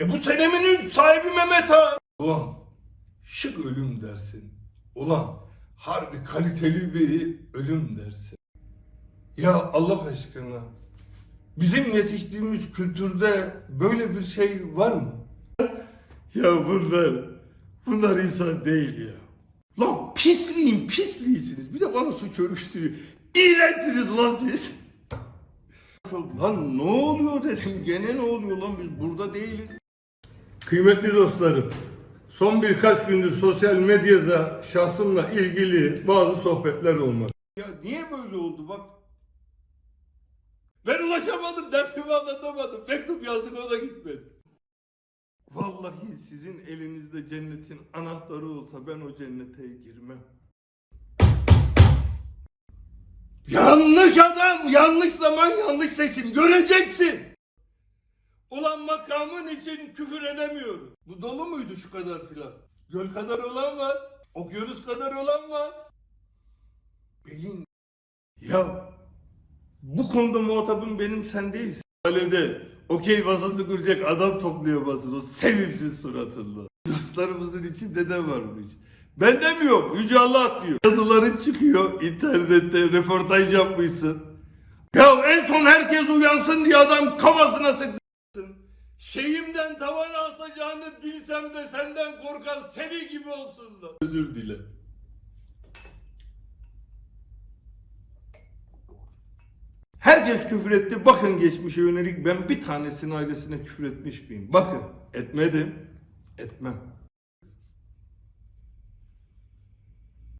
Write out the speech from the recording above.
E bu seneminin sahibi Mehmet Ağa. Ulan şık ölüm dersin. Ulan harbi kaliteli bir ölüm dersin. Ya Allah aşkına bizim yetiştiğimiz kültürde böyle bir şey var mı? ya bunlar, bunlar insan değil ya. Lan pisliğin pisliğisiniz. Bir de bana suç örüştürüyor. İğrençsiniz lan siz. Lan ne oluyor dedim. Gene ne oluyor lan biz burada değiliz. Kıymetli dostlarım. Son birkaç gündür sosyal medyada şahsımla ilgili bazı sohbetler olmak. Ya niye böyle oldu bak. Ben ulaşamadım, dersimi anlatamadım. Mektup yazdık o da gitmedi. Vallahi sizin elinizde cennetin anahtarı olsa ben o cennete girmem. Yanlış adam, yanlış zaman, yanlış seçim. Göreceksin. Ulan makamın için küfür edemiyorum. Bu dolu muydu şu kadar filan? Göl kadar olan var. Okyanus kadar olan var. Beyin. Ya bu konuda muhatabım benim sen değilsin. Halede okey masası kuracak adam topluyor basın o sevimsiz suratında. Dostlarımızın içinde de varmış. Ben demiyorum Yüce Allah diyor. Yazıların çıkıyor internette röportaj yapmışsın. Ya en son herkes uyansın diye adam kafasına sıktı. Şeyimden tavan asacağını bilsem de senden korkan seni gibi olsun da. Özür dile. Herkes küfür etti. Bakın geçmişe yönelik ben bir tanesinin ailesine küfür etmiş miyim? Bakın etmedim. Etmem.